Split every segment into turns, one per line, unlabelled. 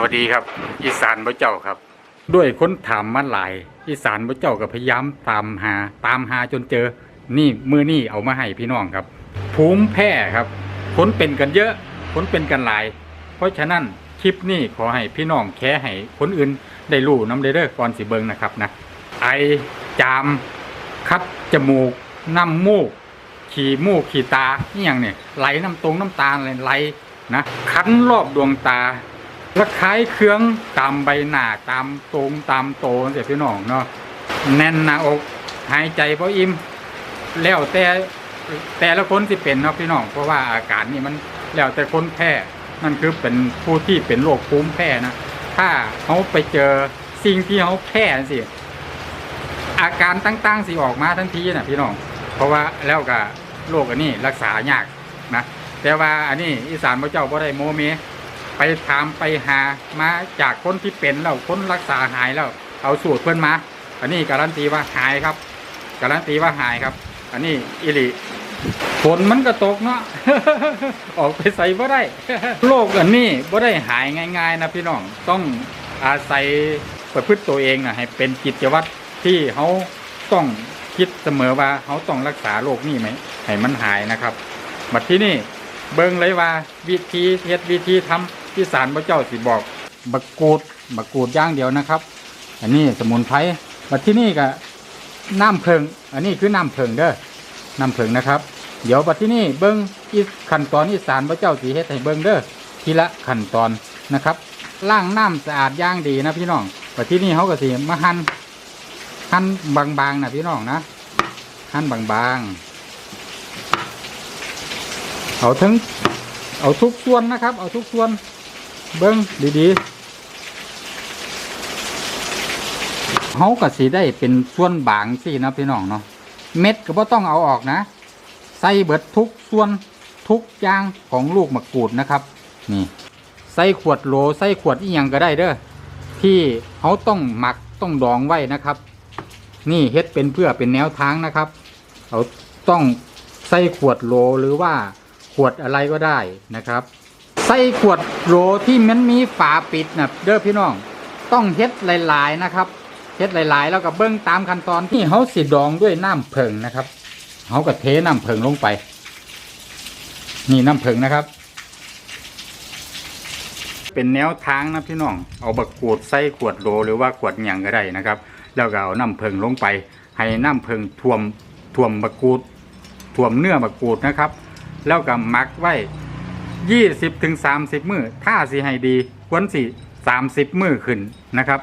วัสดีครับ อีสานพระเจ้าครับ ด้วยค้นถามมาหลาย อีสานพระเจ้าก็พยายามตามหา ตามหาจนเจอ นี่มือนี่เอามาให้พี่น้องครับภูมิแพ้ครับค้นเป็นกันเยอะค้นเป็นกันหลาย เพราะฉะนั้นคลิปนี้ขอให้พี่น้องแค่ให้คนอื่นได้รู้น้ำเด้อก่อนสิเบิงนะครับนะไอจามคัดจมูกน้ำมูก ขี่มูกขี่ตานี่อย่างเนี่ยไหลน้ำตรงน้ำตาไหลนะคันรอบดวงตา ระคายเคืองตามใบหน้าตามตรงตามโตเสียพี่น้องเนาะแน่นหน้าอกหายใจเพราะอิ่มแล้วแต่แต่ละคนสิเป็นเนาะพี่น้องเพราะว่าอาการนี่มันแล้วแต่คนแพ้นั่นคือเป็นผู้ที่เป็นโรคภูมิแพ้นะถ้าเขาไปเจอสิ่งที่เขาแพ้สิอาการต่างๆสิออกมาทันทีนะพี่น้อง เพราะว่าแล้วก็โรคอันนี้รักษายากนะแต่ว่าอันนี้อีสานพระเจ้าบ่ได้โมเม ไปถามไปหามาจากคนที่เป็นแล้วคนรักษาหายแล้ว เอาสูตรเพื่อนมา อันนี้การันตีว่าหายครับการันตีว่าหายครับ อันนี้อิริฝนมันก็ตกเนาะออกไปใส่บ่ได้โรคอันนี้บ่ได้หายง่าย ๆ นะพี่น้องต้องอาศัยประพฤติตัวเองนะให้เป็นกิจวัตรที่เขาต้องคิดเสมอว่าเขาต้องรักษาโรคนี้ไหมให้มันหายนะครับบัดที่นี่เบิ่งเลยว่าวิธีเฮ็ดวิธีทำ ที่สารพระเจ้าสิบอกบักกูดบักกูดย่างเดียวนะครับ อันนี้สมุนไพรบัดที่นี่ก็น้ำเพิง อันนี้คือน้ำเพิงเด้อน้ำเพิงนะครับ เดี๋ยวบัดที่นี่เบิ้งอีขั้นตอนอีสานพระเจ้าสีเฮ็ดให้เบิ้งเด้อทีละขั้นตอนนะครับล้างน้ำสะอาดย่างดีนะพี่น้องบัดที่นี่เขาก็สิมาหั่นหั่นบางๆนะพี่น้องนะหั่นบางๆเอาทั้งเอาทุกส่วนนะครับ เอาทุกส่วน เบิ้งดีๆเขาก็สิได้เป็นส่วนบางสินะพี่น้องเนาะเม็ดก็บ่ต้องเอาออกนะ ใส่เบิดทุกส่วนทุกอย่างของลูกมะกรูดนะครับ นี่ ใส่ขวดโหลใส่ขวดอีหยังก็ได้เด้อที่เขาต้องหมักต้องดองไว้นะครับ นี่เฮ็ดเป็นเพื่อเป็นแนวทางนะครับเขาต้องใส่ขวดโหลหรือว่าขวดอะไรก็ได้นะครับ ใส่ขวดโหลที่มันมีฝาปิดนะเด้อพี่น้อง ต้องเฮ็ดหลาย ๆ นะครับเฮ็ดหลาย ๆ แล้วก็เบิ้งตามขั้นตอนที่เขาสิดองด้วยน้ำเพิงนะครับเขาก็เทน้ำเพิงลงไป นี่น้ำเพิงนะครับ เป็นแนวทางนะพี่น้องเอาบักขูดใส่ขวดโหลหรือว่าขวดหยังก็ได้นะครับ แล้วก็เอาน้ำเพิงลงไป ให้น้ำเพิงท่วมท่วมบักกูดท่วมเนื้อบักกูดนะครับ แล้วก็มักไว้ ยี่สิบถึงสามสิบมือถ้าสิให้ดีควรสิสามสิบมือขึ้นนะครับ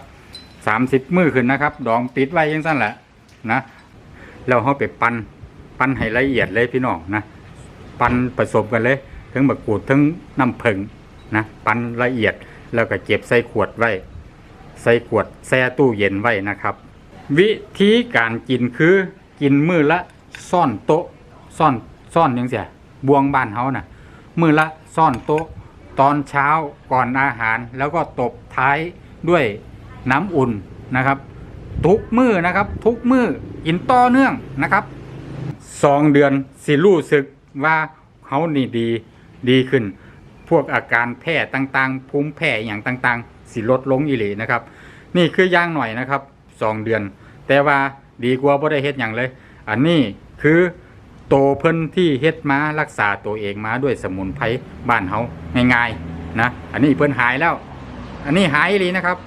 สามสิบมือขึ้นนะครับ ดองปิดไว้ยังสั้นแหละนะแล้วเขาไปปั้นปั้นให้ละเอียดเลยพี่น้องนะปั้นผสมกันเลยทั้งมะกรูดทั้งน้ำผึ้งนะปั้นละเอียดแล้วก็เก็บใส่ขวดไว้ ใส่ขวดแช่ตู้เย็นไว้นะครับ วิธีการกินคือกินมือละซ่อนโต๊ะซ่อนซ่อนยังเสียบวงบ้านเฮานะ่ะมือละ ซ่อนโต๊ะตอนเช้าก่อนอาหาร แล้วก็ตบท้ายด้วยน้ำอุ่นนะครับ ทุกมือนะครับ ทุกมือกินต่อเนื่องนะครับสองเดือนสิรู้สึกว่าเขานี่ดีดีขึ้น พวกอาการแพ้ต่างๆ ภูมิแพ้อย่างต่างๆ สิลดลงอีหลีนะครับ นี่คือย่างหน่อยนะครับสองเดือน แต่ว่าดีกว่าบ่ได้เฮ็ดอย่างเลย อันนี้คือ โตเพิ่นที่เฮ็ดมารักษาตัวเองมาด้วยสมุนไพรบ้านเฮาง่ายๆนะอันนี้เพิ่นหายแล้ว อันนี้หายอีหลีนะครับ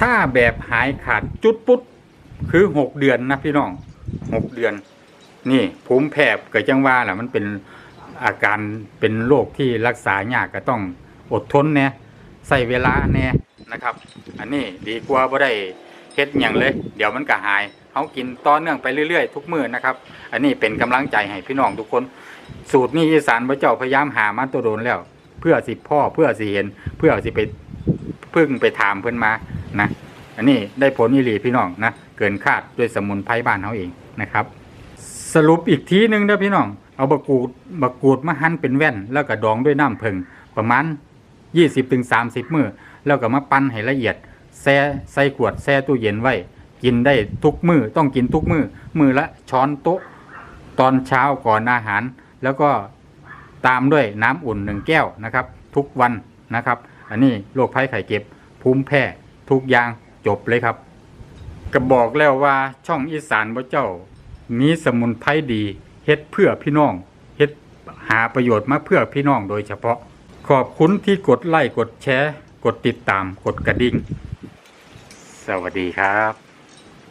ถ้าแบบหายขาดจุดปุ๊ดคือหกเดือนนะพี่น้องหกเดือน นี่ภูมิแพ้เกิดจังว่าแหละมันเป็นอาการเป็นโรคที่รักษายากก็ต้องอดทนแน่ใส่เวลาแน่นะครับ อันนี้ดีกว่าบ่ได้ เฮ็ดอย่างเลย เดี๋ยวมันก็หายเขากินต่อเนื่องไปเรื่อยๆ ทุกมื้อนะครับ อันนี้เป็นกำลังใจให้พี่น้องทุกคน สูตรนี้อีสานพระเจ้าพยายามหามาตัวโดนแล้ว เพื่อสิพ่อเพื่อสิเห็น เพื่อสิไปพึ่งไปถามเพิ่อนมานะอันนี้ได้ผลอีหลีพี่น้องนะเกินคาดด้วยสมุนไพรบ้านเขาเองนะครับ สรุปอีกทีหนึ่งเด้อพี่น้อง เอาบะกูดบะกูดมาหั่นเป็นแว่น แล้วก็ดองด้วยน้ำผึ้งประมาณ 20-30 มื้อแล้วก็มาปั้นให้ละเอียด แช่ใส่ขวดแช่ตู้เย็นไว้ กินได้ทุกมือ้อต้องกินทุกมือ้อมือละช้อนโต๊ะ ตอนเช้าก่อนอาหาร แล้วก็ตามด้วยน้ำอุ่นหนึ่งแก้วนะครับ ทุกวันนะครับ อันนี้โรคภัยไข้เจ็บภูมิแพ้ทุกอย่างจบเลยครับก็บอกแล้วว่าช่องอีสานบ่เจ้า มีสมุนไพรดีเฮ็ดเพื่อพี่น้องเฮ็ดหาประโยชน์มาเพื่อพี่น้องโดยเฉพาะ ขอบคุณที่กดไลค์กดแชร์ กดติดตามกดกระดิ่ง สวัสดีครับ